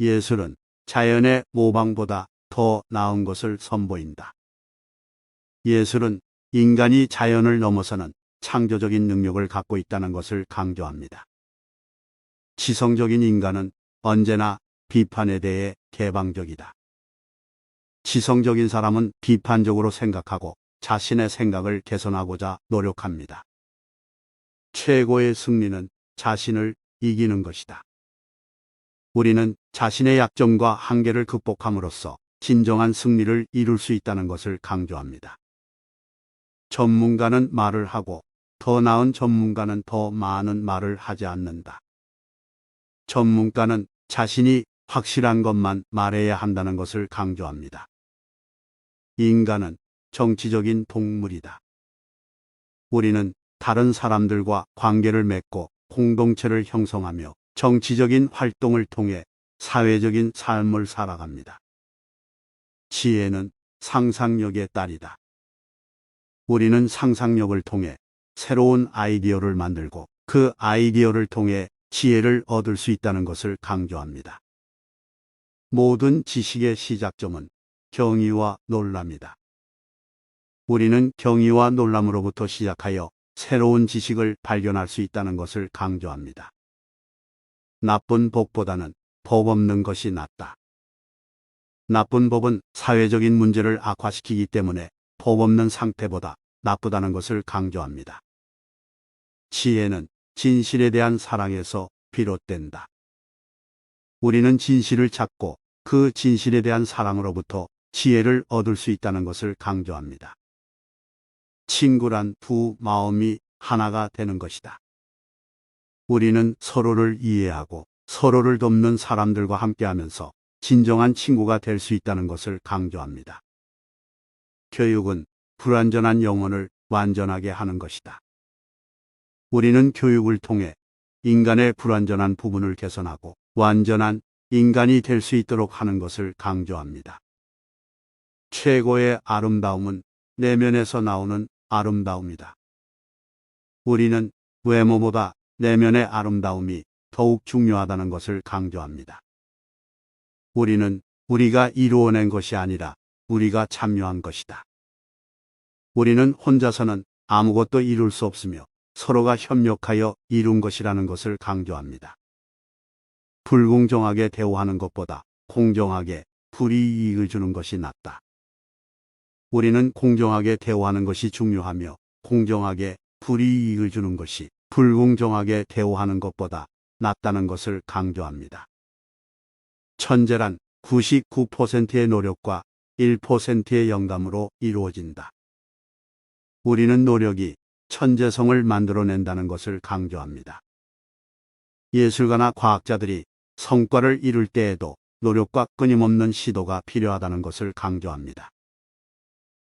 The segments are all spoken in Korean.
예술은 자연의 모방보다 더 나은 것을 선보인다. 예술은 인간이 자연을 넘어서는 창조적인 능력을 갖고 있다는 것을 강조합니다. 지성적인 인간은 언제나 비판에 대해 개방적이다. 지성적인 사람은 비판적으로 생각하고 자신의 생각을 개선하고자 노력합니다. 최고의 승리는 자신을 이기는 것이다. 우리는 자신의 약점과 한계를 극복함으로써 진정한 승리를 이룰 수 있다는 것을 강조합니다. 전문가는 말을 하고 더 나은 전문가는 더 많은 말을 하지 않는다. 전문가는 자신이 확실한 것만 말해야 한다는 것을 강조합니다. 인간은 정치적인 동물이다. 우리는 다른 사람들과 관계를 맺고 공동체를 형성하며 정치적인 활동을 통해 사회적인 삶을 살아갑니다. 지혜는 상상력의 딸이다. 우리는 상상력을 통해 새로운 아이디어를 만들고 그 아이디어를 통해 지혜를 얻을 수 있다는 것을 강조합니다. 모든 지식의 시작점은 경의와 놀람이다. 우리는 경의와 놀람으로부터 시작하여 새로운 지식을 발견할 수 있다는 것을 강조합니다. 나쁜 법보다는 법 없는 것이 낫다. 나쁜 법은 사회적인 문제를 악화시키기 때문에 법 없는 상태보다 나쁘다는 것을 강조합니다. 지혜는 진실에 대한 사랑에서 비롯된다. 우리는 진실을 찾고 그 진실에 대한 사랑으로부터 지혜를 얻을 수 있다는 것을 강조합니다. 친구란 두 마음이 하나가 되는 것이다. 우리는 서로를 이해하고 서로를 돕는 사람들과 함께하면서 진정한 친구가 될 수 있다는 것을 강조합니다. 교육은 불완전한 영혼을 완전하게 하는 것이다. 우리는 교육을 통해 인간의 불완전한 부분을 개선하고 완전한 인간이 될 수 있도록 하는 것을 강조합니다. 최고의 아름다움은 내면에서 나오는 아름다움이다. 우리는 외모보다 내면의 아름다움이 더욱 중요하다는 것을 강조합니다. 우리는 우리가 이루어낸 것이 아니라 우리가 참여한 것이다. 우리는 혼자서는 아무것도 이룰 수 없으며 서로가 협력하여 이룬 것이라는 것을 강조합니다. 불공정하게 대우하는 것보다 공정하게 불이익을 주는 것이 낫다. 우리는 공정하게 대우하는 것이 중요하며 공정하게 불이익을 주는 것이 불공정하게 대우하는 것보다 낫다는 것을 강조합니다. 천재란 99%의 노력과 1%의 영감으로 이루어진다. 우리는 노력이 천재성을 만들어낸다는 것을 강조합니다. 예술가나 과학자들이 성과를 이룰 때에도 노력과 끊임없는 시도가 필요하다는 것을 강조합니다.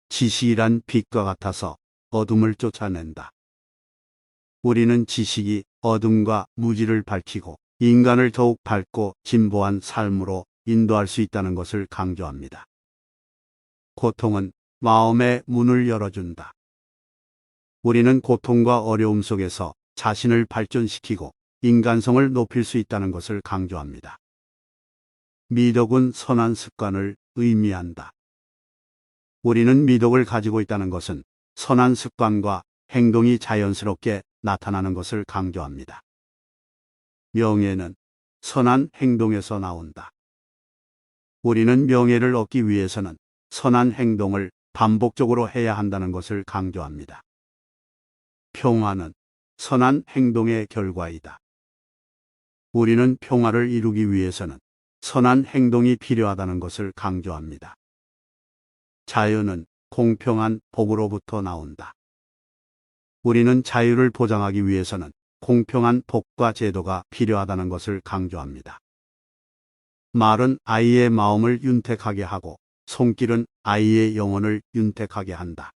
지식이란 빛과 같아서 어둠을 쫓아낸다. 우리는 지식이 어둠과 무지를 밝히고 인간을 더욱 밝고 진보한 삶으로 인도할 수 있다는 것을 강조합니다. 고통은 마음의 문을 열어준다. 우리는 고통과 어려움 속에서 자신을 발전시키고 인간성을 높일 수 있다는 것을 강조합니다. 미덕은 선한 습관을 의미한다. 우리는 미덕을 가지고 있다는 것은 선한 습관과 행동이 자연스럽게 나타나는 것을 강조합니다. 명예는 선한 행동에서 나온다. 우리는 명예를 얻기 위해서는 선한 행동을 반복적으로 해야 한다는 것을 강조합니다. 평화는 선한 행동의 결과이다. 우리는 평화를 이루기 위해서는 선한 행동이 필요하다는 것을 강조합니다. 자유는 공평한 법으로부터 나온다. 우리는 자유를 보장하기 위해서는 공평한 법과 제도가 필요하다는 것을 강조합니다. 말은 아이의 마음을 윤택하게 하고 손길은 아이의 영혼을 윤택하게 한다.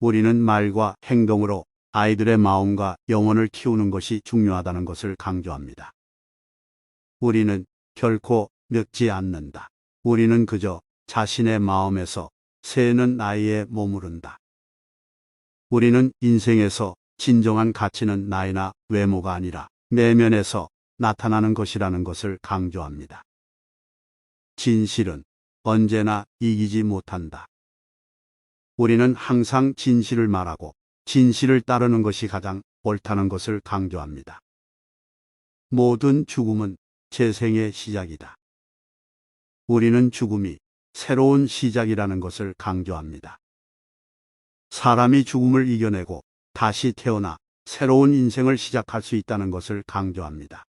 우리는 말과 행동으로 아이들의 마음과 영혼을 키우는 것이 중요하다는 것을 강조합니다. 우리는 결코 늙지 않는다. 우리는 그저 자신의 마음에서 새는 나이에 머무른다. 우리는 인생에서 진정한 가치는 나이나 외모가 아니라 내면에서 나타나는 것이라는 것을 강조합니다. 진실은 언제나 이기지 못한다. 우리는 항상 진실을 말하고 진실을 따르는 것이 가장 옳다는 것을 강조합니다. 모든 죽음은 재생의 시작이다. 우리는 죽음이 새로운 시작이라는 것을 강조합니다. 사람이 죽음을 이겨내고 다시 태어나 새로운 인생을 시작할 수 있다는 것을 강조합니다.